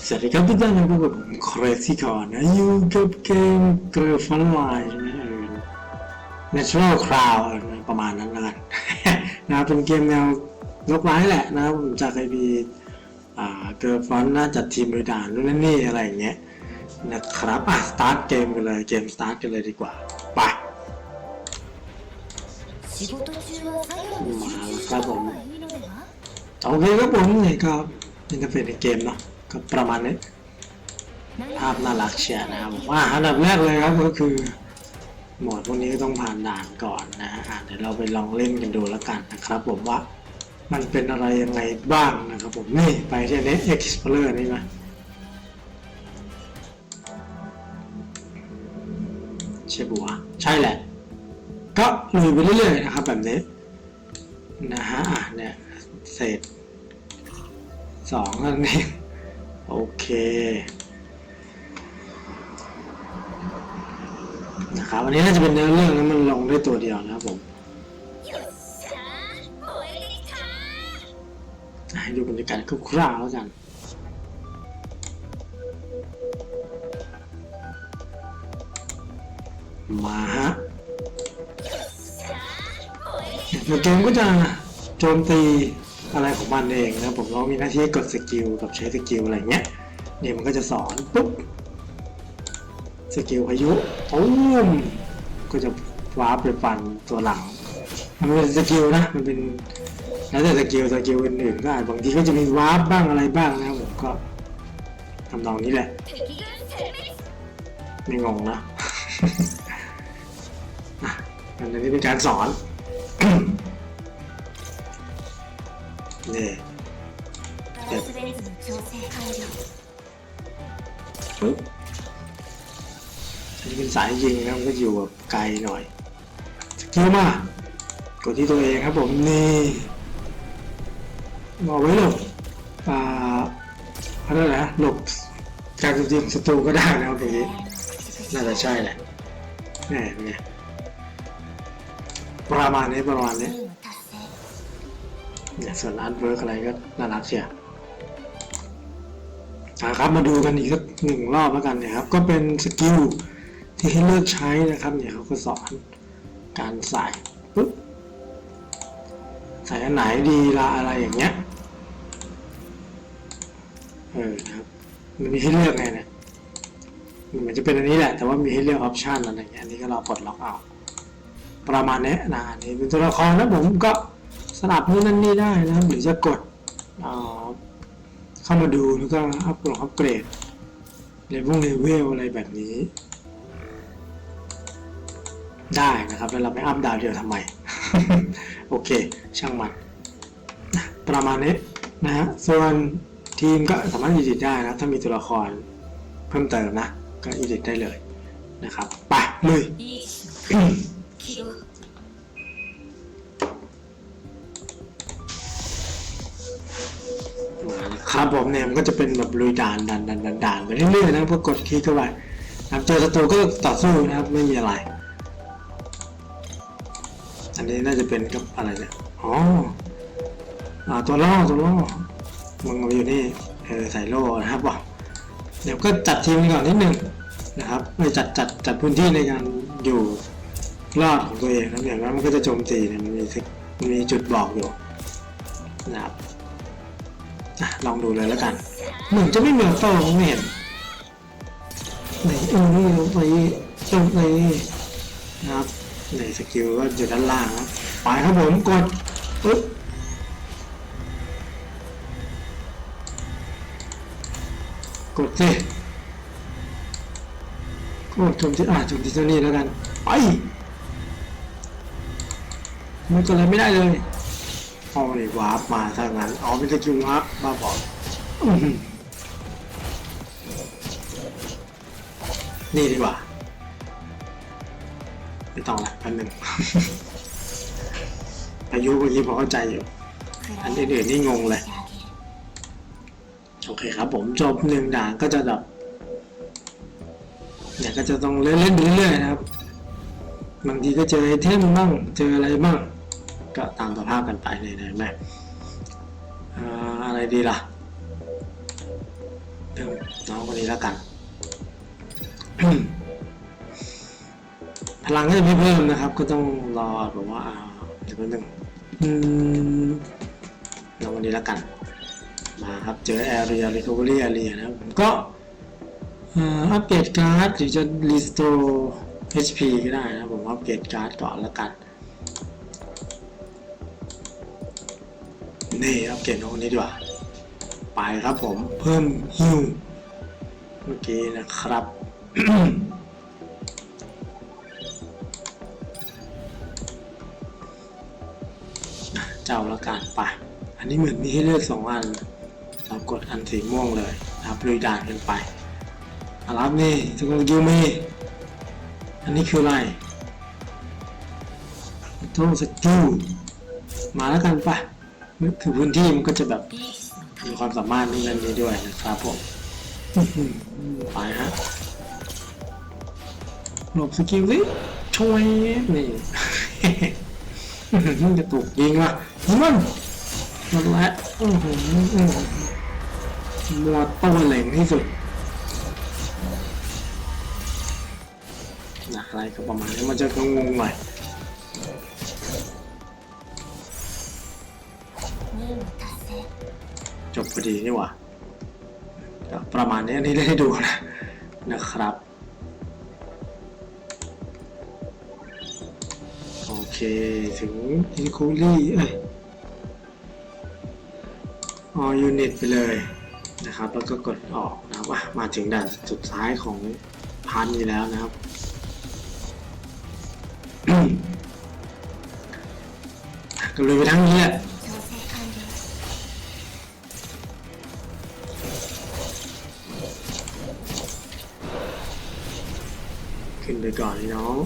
สวัสดีครับทุกท่านนะครับผมครซี่ก่อนนะอยู่กับเกมเกลือฟันไลน์ใช่ไหมเออ Natural Cloud ประมาณนั้นแล้วกันนะเป็นเกมแนวยกไม้แหละนะผมจากไอพีเกลือฟันน่าจัดทีมบริการนู่นนี่อะไรอย่างเงี้ยนะครับอะสตาร์ทเกมกันเลยเกมสตาร์ทกันเลยดีกว่าไปมาแล้วครับผมโอเคครับผมนี่ก็เป็นเกมเนาะ ก็ประมาณนี้ภาพน่ารักเชียร์นะครับผมว่าอันดับแรกเลยครับก็คือโหมดพวกนี้ก็ต้องผ่านด่านก่อนนะฮะอะเดี๋ยวเราไปลองเล่นกันดูแล้วกันนะครับ ผมว่ามันเป็นอะไรยังไงบ้างนะครับผมนี่ไปที่นี้ Explorer นี่นะใช่ปะวใช่แหละ ก็ลุยไปเรื่อยๆนะครับแบบนี้นะฮะอะเนี่ยเศษสองนั่นเอง โอเค นะครับวันนี้น่าจะเป็นเนื้อเรื่องแล้วมันลงด้วยตัวเดียวนะครับผมให้ดูบรรยากาศคร่าวๆแล้วกันมาฮะเกมก็จะโจมตี อะไรของมันเองนะผมก็มีหน้าที่กดสกิลกับใช้สกิลอะไรเงี้ยเนี่ยมันก็จะสอนปุ๊บสกิลอายุโอ้มก็จะว้าไปฟันตัวหลัง มันเป็นสกิลนะมันเป็นแล้วแต่สกิลสกิลอื่นๆก็บางทีก็จะมีวาร์ปบ้างอะไรบ้างนะผมก็ทำนองนี้แหละ ไม่งงนะอันนี้เป็นการสอน นี่ ガラスレンズの調整完了 ปึ๊บอันนี้เป็นสายยิงนะมันก็อยู่แบบไกลหน่อยสกิลมากดที่ตัวเองครับผมนี่บอกไว้หลบอ่าอะไรนะหลบการโจมตีของศัตรูก็ได้นะครับตรงนี้ น่าจะใช่แหละแหมเป็นไงประมาณนี้ประมาณนี้ 任務達成 เนี่ยส่วนอาร์ตเวิร์กอะไรก็น่ารักเชียวอะครับมาดูกันอีกสักหนึ่งรอบแล้วกันนะครับ ก็เป็นสกิลที่ให้เลือกใช้นะครับเนี่ยเขาก็สอนการใส่ปุ๊บใส่อันไหนดีละอะไรอย่างเงี้ยเออนะครับมันมีให้เลือกไงเนี่ยมันเหมือนจะเป็นอันนี้แหละ แต่ว่ามีให้เลือกออปชันอะไรอย่างเงี้ยอันนี้ก็เราปลดล็อกเอาประมาณนี้นะอันนี่เป็นตัวละครนะผมก็ สลับนู่นนั่นนี่ได้นะครับหรือจะกดเอ่อเข้ามาดูแล้วก็อัพกรดอัพเกรดเลเวลเลเวลอะไรแบบนี้ ได้นะครับแล้วเราไม่อัพดาวเดียวทำไม โอเค ช่างมันนะประมาณนี้นะฮะส่วนทีมก็สามารถอีดิทได้นะถ้ามีตัวละครเพิ่มเติมนะ ก็อีดิทได้เลยนะครับ ไปลุย มาครับผมเนี่ยมันก็จะเป็นแบบลุยด่านดันดันดันดันไปเรื่อยๆนะพอกดคลิกเข้าไปครับเจอศัตรูก็ต่อสู้นะครับไม่มีอะไร อันนี้น่าจะเป็นกับอะไรเนี่ยอ๋ออตัวล่อตัวล่อมึงมาอยู่นี่เออใส่โล่นะครับว่ะเดี๋ยวก็จัดทีมก่อนนิดนึงนะครับไปจัดจัดจัดพื้นที่ในการอยู่รอดของตัวเองนะอย่างนั้นมันก็จะโจมตีเนี่ยมันมีมีจุดบอกอยู่นะครับ อะลองดูเลยแล้วกันเหมือนจะไม่เหมือนโตไม่เห็นไหนเออนี่ลงไปตรงนี้นะครับในสกิลก็อยู่ด้านล่างครับไปครับผมกดปึ๊บกดสิกดจมที่อะจมที่เจ้านี่แล้วกันไปมันก็เลยไม่ได้เลย อ๋อนี่วาร์ปมาทางนั้น อ๋อเป็นสกิลวาร์ปมาบอกนี่ดีกว่าไม่ต้องละพันหนึ่งอายุเมื่อกี้พอเข้าใจอยู่อันอื่นๆนี่งงเลย โอเคครับผมจบหนึ่งด่านก็จะแบบเนี่ยก็จะต้องเล่นเล่นไปเรื่อยๆนะครับ บางทีก็เจอไอเทมบ้าง เจออะไรบ้าง ก็ตามสภาพกันไปเลยนะแม่อะไรดีล่ะเพิ่มน้องคนนี้แล้วกัน พลังก็จะไม่เพิ่มนะครับ ก็ต้องรอแบบว่าเดี๋ยวแป๊บนึงน้องคนนี้แล้วกัน มาครับเจอ area recovery area นะครับผมก็อัปเกรดการ์ดหรือจะ restore HP ก็ได้นะผมอัปเกรดการ์ดก่อนแล้วกัน นี่อัปเกรดน้องนี้ดีกว่า ไปครับผมเพิ่มฮิวเมื่อกี้นะครับ เจ้าละกันไป อันนี้เหมือนมีให้เลือกสองอัน เรากดอันสีม่วงเลยนะครับลุยด่านกันไปอารับนี่สกุลกิวมีอันนี้คืออะไรโทษสกิลมาแล้วกันปะ นี่คือพื้นที่มันก็จะแบบมีความสามารถในเรื่องนี้ด้วยนะครับผมอื้อหือไปฮะหลบสกิลสิช่วยนี่อื้อหือมันจะถูกยิงว่ะยิงมันมันแหละอื้อหืออื้อหือมัวตัวเหล่งที่สุดนะอะไรก็ประมาณนี้มันจะงงๆหน่อย จบพอดีนี่หว่าประมาณนี้อันนี้เล่นให้ดูนะนะครับ โอเค ถึงอินคูลี่เอ้ยออยูนิตไปเลยนะครับ แล้วก็กดออกนะครับอะมาถึงด่านสุดท้ายของพาร์ทนี้แล้วนะครับ ก็เลยไปทั้งนี้แหละ ไปก่อนน้อง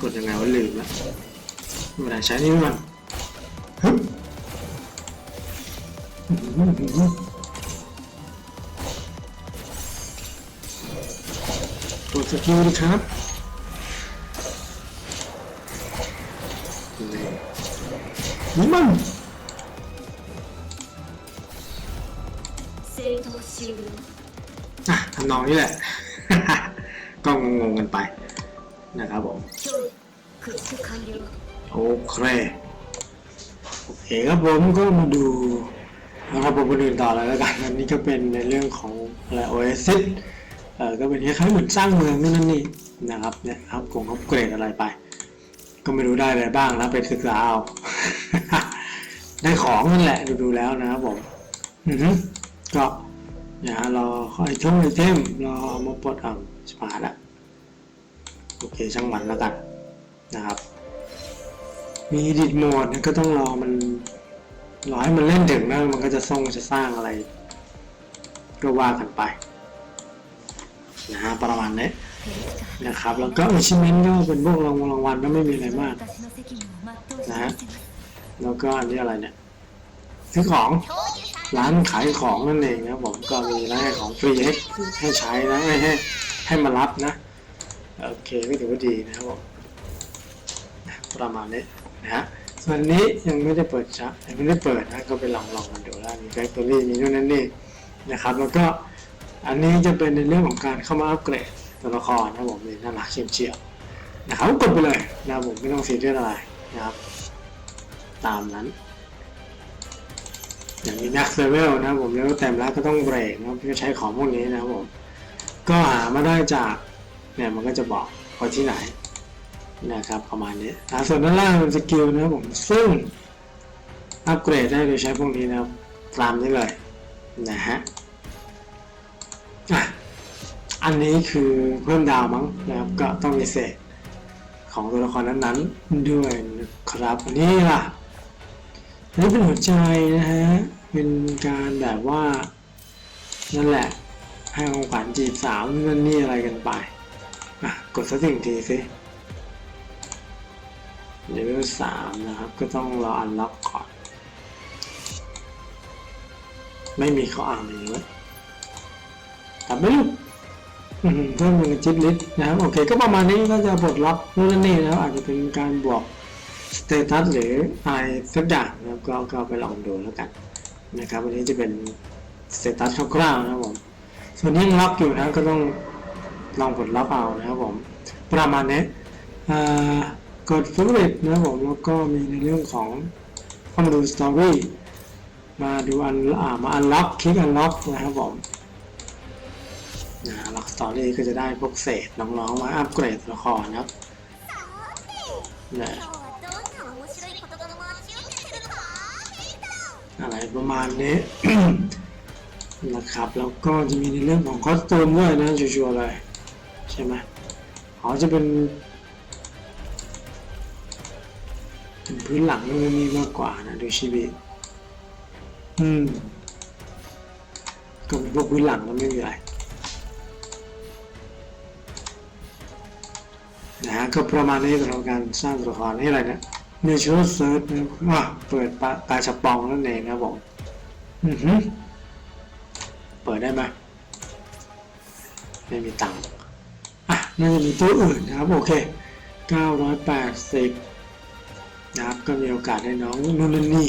กดยังไงวะลืมล้วเวลาใช้นี่มัน สกิลนะครับนี่มันทำนองนี้แหละ ก็งงๆกันไปนะครับผม โอเคโอเคครับผมก็มาดูนะครับผมคนอื่นต่อเลยแล้วกันอันนี้ก็เป็นในเรื่องของอะไรโอเ OS 10 เออก็เป็นคล้ายๆเหมือนสร้างเมืองนู่นนั่นนี่นะครับเนี่ยอัพกงอัพเกรดอะไรไป ก็ไม่รู้ได้อะไรบ้างนะไปศึกษาเอาได้ของนั่นแหละดูๆแล้วนะครับผมอือฮึก็อย่ารอไอช่องไอเทมรอเอามาปลดอ่ำสปาร์ละโอเคช่างมันแล้วกันนะครับ มีดิดโหมดก็ต้องรอมันรอให้มันเล่นถึงนะมันก็จะส่งจะสร้างอะไร ก็ว่ากันไป นะฮะประมาณนี้นะครับแล้วก็ achievement ก็เป็นพวกรางวัลรางวัลก็ไม่มีอะไรมากนะฮะแล้วก็อันนี้อะไรเนี่ยซื้อของร้านขายของนั่นเองนะผมก็มีร้านขายของฟรีให้ให้ใช้นะให้ให้ให้มารับนะโอเคไม่ถือว่าดีนะครับประมาณนี้นะฮะส่วนนี้ยังไม่ได้เปิดชักยังไม่ได้เปิดนะก็ไปลองลองกันดูแล้วมีแฟคตอรี่มีนู่นนั่นนี่นะครับแล้วก็ อันนี้จะเป็นในเรื่องของการเข้ามาอัปเกรดตัวละครนะผมนี่น่ารักเฉียวเฉียวนะครับกดไปเลยนะผมไม่ต้องซีเรียสอะไรนะครับ ตามนั้น อย่างนี้นักเซเวลนะผมแล้วเต็มแล้วก็ต้องเบรกนะครับก็ใช้ของพวกนี้นะครับผมก็หามาได้จากเนี่ยมันก็จะบอกว่าที่ไหนนะครับประมาณนี้อ่าส่วนด้านล่างเป็นสกิลนะครับผมซึ่งอัปเกรดได้โดยใช้พวกนี้นะครับตามนี้เลยนะฮะ อะอันนี้คือเพิ่มดาวมั้งนะครับก็ต้องมีเศษของตัวละครนั้นๆด้วยนะครับอันนี้ล่ะนี่เป็นหัวใจนะฮะเป็นการแบบว่านั่นแหละให้ของขวัญจีบสาวนั่นนี่อะไรกันไปอะกดสักสิ่งทีสิเลเวลสามนะครับ ก็ต้องรออันล็อกก่อน ไม่มีเขาอ่านอย่างนี้ไว้ กลับไปลูกอืมเพิ่มเป็นจิตลิสนะครับโอเคก็ประมาณนี้ก็จะปลดล็อกนู่นนี่นะครับอาจจะเป็นการบวกสเตตัสหรืออะไรสักอย่างนะครับก็ก็ไปลองดูแล้วกันนะครับวันนี้จะเป็นสเตตัสคร่าวๆนะครับผมส่วนที่ล็อกอยู่นะก็ต้องลองปลดล็อกเอานะครับผมประมาณนี้กดฟ a v o r i t นะครับผมแล้วก็มีในเรื่องของเข้ามาดูสตอรี่มาดูอันมาอันล็อกคลิกอันล็อกนะครับผม นะหลักสตอรี่ก็จะได้พวกเศษน้องๆมาอัปเกรดละครครับอะไรประมาณนี้นะครับแล้วก็จะมีในเรื่องของคอสตูมด้วยนะชัวร์ๆเลยใช่ไหมอ๋อจะเป็นพื้นหลังมันมีมากกว่านะดูชีวิตอืมก็เพวกพื้นหลังมันไม่มีอะไร นะฮะก็ประมาณนี้สำหรับการสร้างตัวละครนี่อะไรเนี่ย Natural Search นะครับอะเปิดปลาปลาฉปองนั่นเองนะครับผมอือหือเปิดได้ไหมไม่มีตังค์อะน่าจะมีตัวอื่นนะครับโอเค 980นะครับก็มีโอกาสได้น้องนู่นนี่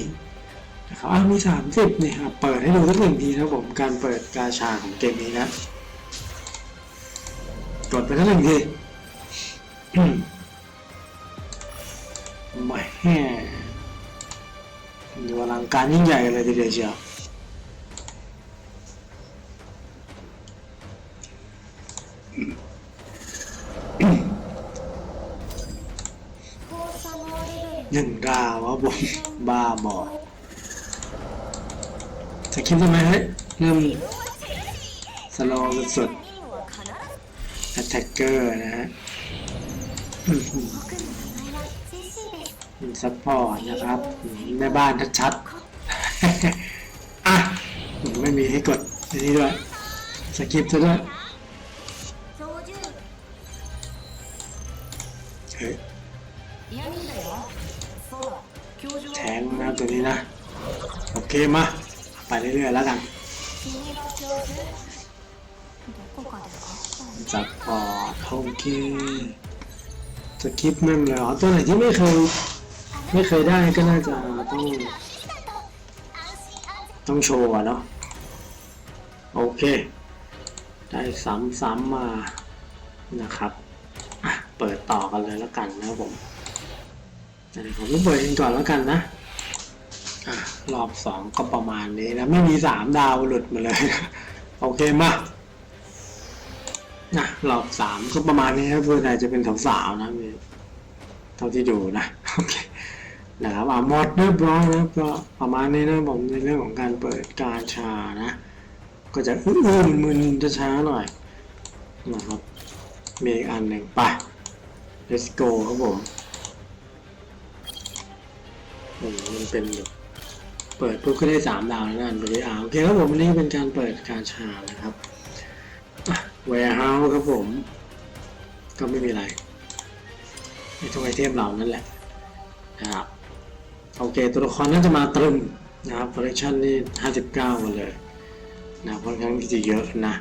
นะครับอ้าวมี30นี่ครับเปิดให้ดูสักหนึ่งทีนะครับผมการเปิดกาชาของเกมนี้นะกดไปสักหนึ่งที ไม่ดูอลังการยิ่งใหญ่เลยทีเดียวเชียวหนึ่งดาววะผมบ้าบอจะคิดทำไมฮะเรื่องสโลว์สุดแอตแทกเกอร์นะฮะ ซัพพอร์ตนะครับแม่บ้านชัดๆอะไม่มีให้กดอันนี้ด้วยสกิปซะด้วยแทงนะตัวนี้นะ โอเคมา ไปเรื่อยๆแล้วกันซัพพอร์โอเค จะคิดแม่งเล้วตัวไหนที่ไม่เคยไม่เคยได้ก็น่าจะต้องต้องโชว์เนาะโอเค ได้ซ้ำๆมานะครับเปิดต่อกันเลยแล้วกันนะผมผมต้องเปิดกันก่อนแล้วกันนะรอบสองก็ประมาณนี้นะ ไม่มีสามดาวหลุดมาเลย โอเคมา นะรอบสามก็ประมาณนี้ครับเพื่อนอาจจะเป็นสาวๆนะมีเท่าที่ดูนะโอเคนะครับอะหมดเรียบร้อยนะก็ประมาณนี้นะผมในเรื่องของการเปิดการชานะ ก็จะอื้อๆมึนจะช้าหน่อยนะครับมีอีกอันหนึ่งไป let's go ครับผมโอ้โหมันเป็นแบบเปิดปุ๊บก็ได้สามดาวแล้วนะดูดิอ่าโอเคครับผมอันนี้เป็นการเปิดการชานะครับ อะ warehouse ครับผม ก็ไม่มีอะไรไอ้ทุกไอเทมเหล่านั้นแหละนะครับโอเค ตัวละครน่าจะมาตรึมนะครับคอลเลคชันนี่59มาเลยนะค่อนข้างที่จะเยอะนะ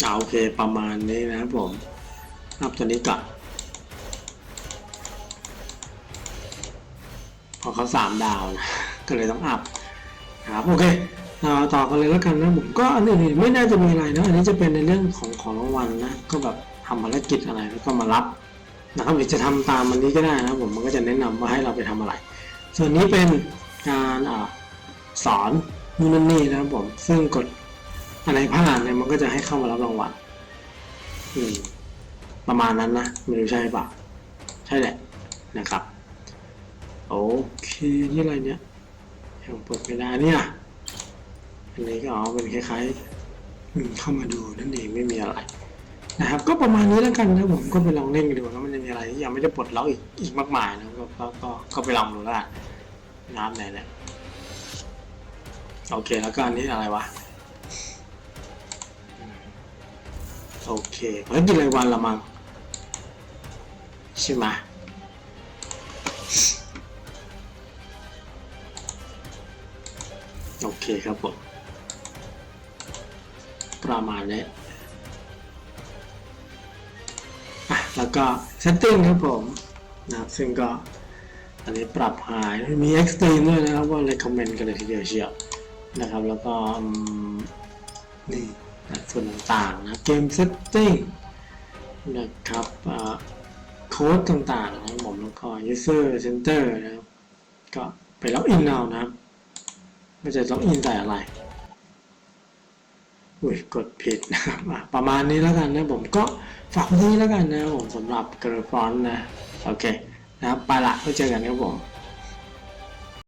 เอาโอเคประมาณนี้นะครับผมอัพตัวนี้ก่อนเพอเขาสามดาวนะ ก็เลยต้องอัพนะครับโอเคเราต่อกันเลยแล้วกันนะผมก็อันอื่นๆไม่น่าจะมีอะไรนะอันนี้จะเป็นในเรื่องของของรางวัลนะก็แบบทำภารกิจอะไรแล้วก็มารับนะครับหรือจะทำตามมันนี้ก็ได้นะผมมันก็จะแนะนำว่าให้เราไปทำอะไร ส่วนนี้เป็นการอสอนนู่นนี่นะครับผมซึ่งกดอะไรผ่านเนี่ยมันก็จะให้เข้ามารับรางวัลประมาณนั้นนะไม่รู้ใช่ปล่าใช่แหละนะครับโอเคนี่อะไรเนี่ย ยังเปิดไม่ได้เนี่ย อันนี้ก็เอ๋อเป็นคล้ายๆเข้ามาดูนั่นเองไม่มีอะไรนะครับ ก็ประมาณนี้แล้วกันนะผมก็ไปลองเล่นกันดูนะมันจะมีอะไรที่ยังไม่ได้ปลดล็อกอีกอีกมากมายนะก็ก็ก็ก็ไปลองดูแล้วกันน้ำไหนเนี่ยโอเคแล้วก็อันนี้อะไรวะโอเคภารกิจรายวันละมั้งใช่ไหม คครับผม ประมาณนี้แล้วก็ setting ครับผมนะซึ่งก็อันนี้ปรับหายมี extreme ด้วยนะครับว่า recommend กันเลยทีเดียวเชียวนะครับ แล้วก็นี่นะส่วนต่างๆนะเกม setting นะครับโค้ดต่างๆนะผมแล้วก็ user center นะครับ ก็ไปล็อกอินเอานะครับ ไม่จะล็อกอินแต่อะไร อุ้ยกดผิดนะครับประมาณนี้แล้วกันนะผมก็ฝากไว้ที่แล้วกันนะผมสำหรับกระฟอนนะ โอเคนะครับไปละไว้เจอกันครับผม